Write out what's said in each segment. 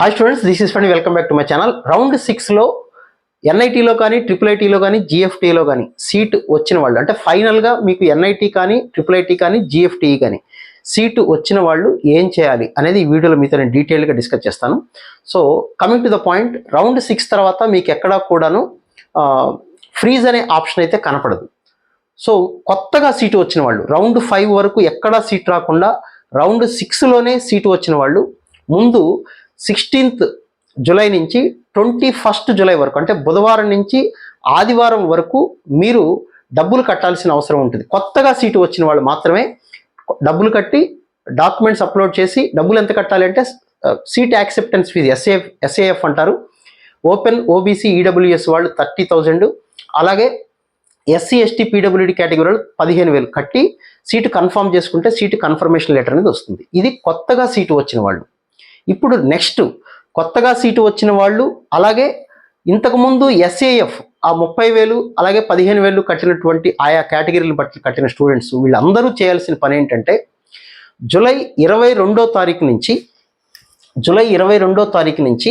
Hi students this is Fundi welcome back to my channel round సిక్స్లో ఎన్ఐటీలో కానీ triple ఐటీలో కానీ జిఎఫ్టీలో కానీ సీట్ వచ్చిన వాళ్ళు అంటే ఫైనల్గా మీకు ఎన్ఐటీ కానీ ట్రిపుల్ ఐటీ కానీ జిఎఫ్టీ కానీ సీటు వచ్చిన వాళ్ళు ఏం చేయాలి అనేది ఈ వీడియోలో మీతో నేను డీటెయిల్గా డిస్కస్ చేస్తాను. So coming to the point round six తర్వాత మీకు ఎక్కడా కూడాను ఫ్రీజ్ అనే ఆప్షన్ అయితే కనపడదు. సో కొత్తగా సీటు వచ్చిన వాళ్ళు రౌండ్ ఫైవ్ వరకు ఎక్కడా సీట్ రాకుండా రౌండ్ సిక్స్లోనే సీటు వచ్చిన వాళ్ళు ముందు సిక్స్టీన్త్ జూలై నుంచి ట్వంటీ ఫస్ట్ జూలై వరకు అంటే బుధవారం నుంచి ఆదివారం వరకు మీరు డబ్బులు కట్టాల్సిన అవసరం ఉంటుంది. కొత్తగా సీటు వచ్చిన వాళ్ళు మాత్రమే డబ్బులు కట్టి డాక్యుమెంట్స్ అప్లోడ్ చేసి డబ్బులు ఎంత కట్టాలి అంటే seat acceptance fee SAF SAF అంటారు. ఓపెన్ ఓబీసీ ఈడబ్ల్యూఎస్ వాళ్ళు థర్టీ థౌజండ్ అలాగే ఎస్సీ ఎస్టీ పీడబ్ల్యూడి కేటగిరీ వాళ్ళు పదిహేను వేలు కట్టి సీటు కన్ఫర్మ్ చేసుకుంటే సీటు కన్ఫర్మేషన్ లెటర్ అనేది వస్తుంది. ఇది కొత్తగా సీటు వచ్చిన వాళ్ళు. ఇప్పుడు నెక్స్ట్ కొత్తగా సీటు వచ్చిన వాళ్ళు అలాగే ఇంతకుముందు ఎస్ఏఎఫ్ ఆ ముప్పై వేలు అలాగే పదిహేను వేలు కట్టినటువంటి ఆయా కేటగిరీలు బట్టి కట్టిన స్టూడెంట్స్ వీళ్ళందరూ చేయాల్సిన పని ఏంటంటే జూలై ఇరవై రెండో తారీఖు నుంచి జూలై ఇరవై రెండో తారీఖు నుంచి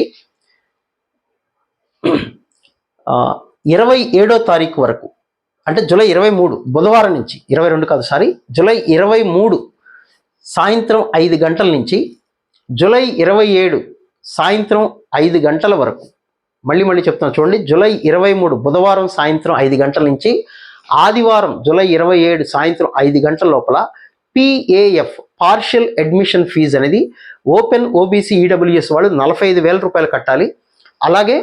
ఇరవై ఏడో తారీఖు వరకు అంటే జూలై ఇరవై మూడు బుధవారం నుంచి ఇరవై రెండు కాదు సారీ జూలై ఇరవై మూడు సాయంత్రం ఐదు గంటల నుంచి జూలై ఇరవై ఏడు సాయంత్రం ఐదు గంటల వరకు. మళ్ళీ మళ్ళీ చెప్తున్నాను చూడండి. జూలై ఇరవై మూడు బుధవారం సాయంత్రం ఐదు గంటల నుంచి ఆదివారం జూలై ఇరవై ఏడు సాయంత్రం ఐదు గంటల లోపల పిఏఎఫ్ పార్షియల్ అడ్మిషన్ ఫీజు అనేది ఓపెన్ ఓబీసీ ఈడబ్ల్యూఎస్ వాళ్ళు నలభై ఐదు వేల రూపాయలు కట్టాలి. అలాగే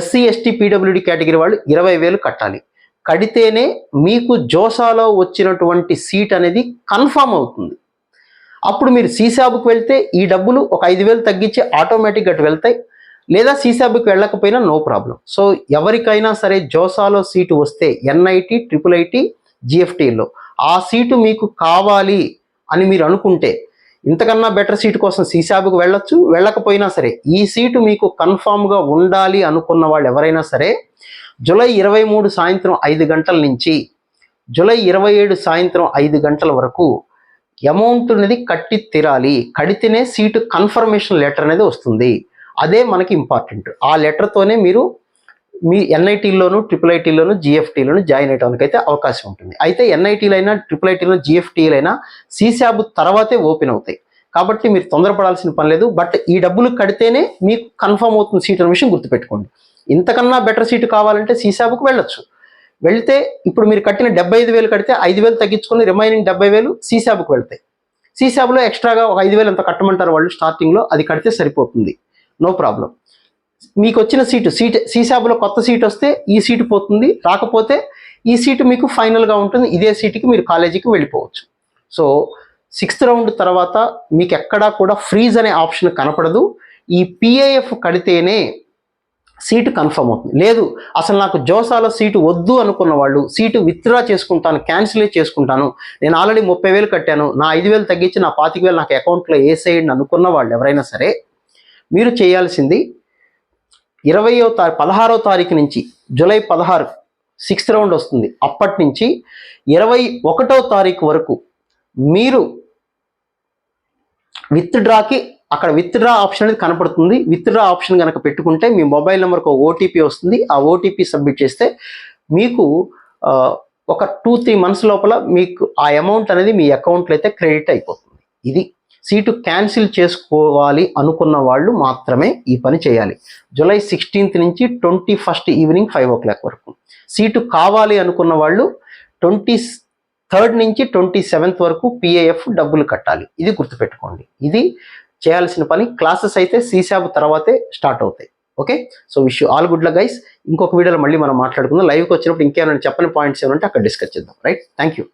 ఎస్సీ ఎస్టీ పీడబ్ల్యూడి కేటగిరీ వాళ్ళు ఇరవై వేలు కట్టాలి. కడితేనే మీకు జోసాలో వచ్చినటువంటి సీట్ అనేది కన్ఫామ్ అవుతుంది. అప్పుడు మీరు సీసాబుకి వెళ్తే ఈ డబ్బులు ఒక ఐదు వేలు తగ్గించి ఆటోమేటిక్గా అటు వెళ్తాయి. లేదా సీసాబుకి వెళ్ళకపోయినా నో ప్రాబ్లం సో ఎవరికైనా సరే జోసాలో సీటు వస్తే ఎన్ఐటి ట్రిపుల్ ఐటి జిఎఫ్టీలో ఆ సీటు మీకు కావాలి అని మీరు అనుకుంటే ఇంతకన్నా బెటర్ సీటు కోసం సీసాబుకి వెళ్ళొచ్చు. వెళ్ళకపోయినా సరే ఈ సీటు మీకు కన్ఫామ్గా ఉండాలి అనుకున్న వాళ్ళు ఎవరైనా సరే జూలై ఇరవై మూడు సాయంత్రం ఐదు గంటల నుంచి జూలై ఇరవై ఏడు సాయంత్రం ఐదు గంటల వరకు అమౌంట్ అనేది కట్టి తీరాలి. కడితేనే సీటు కన్ఫర్మేషన్ లెటర్ అనేది వస్తుంది. అదే మనకి ఇంపార్టెంట్. ఆ లెటర్తోనే మీరు మీ ఎన్ఐటీలోను ట్రిపుల్ ఐటీలోను జిఎఫ్టీలోను జాయిన్ అయ్యడానికి అయితే అవకాశం ఉంటుంది. అయితే ఎన్ఐటీలు అయినా ట్రిపుల్ ఐటీలో జిఎఫ్టీలు అయినా సీసాబ్ తర్వాతే ఓపెన్ అవుతాయి. కాబట్టి మీరు తొందరపడాల్సిన పని లేదు. బట్ ఈ డబ్బులు కడితేనే మీకు కన్ఫర్మ్ అవుతుంది సీట్ అనే విషయం గుర్తుపెట్టుకోండి. ఇంతకన్నా బెటర్ సీటు కావాలంటే సీసాబుకు వెళ్ళొచ్చు. వెళ్తే ఇప్పుడు మీరు కట్టిన డెబ్బై ఐదు వేలు కడితే ఐదు వేలు తగ్గించుకుని రిమైనింగ్ డెబ్బై వేలు సీసాబుకు వెళ్తాయి. సీసాబులో ఎక్స్ట్రాగా ఒక ఐదు వేలు ఎంత కట్టమంటారు వాళ్ళు స్టార్టింగ్లో అది కడితే సరిపోతుంది. నో ప్రాబ్లం మీకు వచ్చిన సీటు సీట్ సీసాబులో కొత్త సీట్ వస్తే ఈ సీటు పోతుంది. రాకపోతే ఈ సీటు మీకు ఫైనల్గా ఉంటుంది. ఇదే సీటుకి మీరు కాలేజీకి వెళ్ళిపోవచ్చు. సో సిక్స్త్ రౌండ్ తర్వాత మీకు ఎక్కడా కూడా ఫ్రీజ్ అనే ఆప్షన్ కనపడదు. ఈ పిఏఎఫ్ కడితేనే సీటు కన్ఫర్మ్ అవుతుంది. లేదు అసలు నాకు జోసాలో సీటు వద్దు అనుకున్న వాళ్ళు సీటు విత్డ్రా చేసుకుంటాను క్యాన్సిల్ చేసుకుంటాను. నేను ఆల్రెడీ ముప్పై వేలు కట్టాను. నా ఐదు వేలు తగ్గించి నా పాతిక వేలు నాకు అకౌంట్లో వేసేయండి అనుకున్న వాళ్ళు ఎవరైనా సరే మీరు చేయాల్సింది ఇరవయో తారీ పదహారో తారీఖు నుంచి జూలై పదహారు సిక్స్త్ రౌండ్ వస్తుంది. అప్పటి నుంచి ఇరవై ఒకటో తారీఖు వరకు మీరు విత్డ్రాకి అక్కడ విత్డ్రా ఆప్షన్ అనేది కనపడుతుంది. విత్డ్రా ఆప్షన్ కనుక పెట్టుకుంటే మీ మొబైల్ నెంబర్కి ఒక ఓటీపీ వస్తుంది. ఆ ఓటీపీ సబ్మిట్ చేస్తే మీకు ఒక టూ త్రీ మంత్స్ లోపల మీకు ఆ అమౌంట్ అనేది మీ అకౌంట్లో అయితే క్రెడిట్ అయిపోతుంది. ఇది సీటు క్యాన్సిల్ చేసుకోవాలి అనుకున్న వాళ్ళు మాత్రమే ఈ పని చేయాలి. జూలై సిక్స్టీన్త్ నుంచి twenty first evening five o'clock వరకు. సీటు కావాలి అనుకున్న వాళ్ళు ట్వంటీ థర్డ్ నుంచి ట్వంటీ సెవెంత్ వరకు పిఏఎఫ్ డబ్బులు కట్టాలి. ఇది గుర్తుపెట్టుకోండి. ఇది చేయాల్సిన పని క్లాసెస్ అయితే సీసాబ్ తర్వాతే స్టార్ట్ అవుతాయి. Okay? So wish all good luck guys. ఇంకొక వీడియోలో మళ్ళీ మనం మాట్లాడుకుందాం. లైవ్కి వచ్చినప్పుడు ఇంకేమైనా చెప్పని పాయింట్స్ ఏమంటే అక్కడ డిస్కస్ చేద్దాం. రైట్? Thank you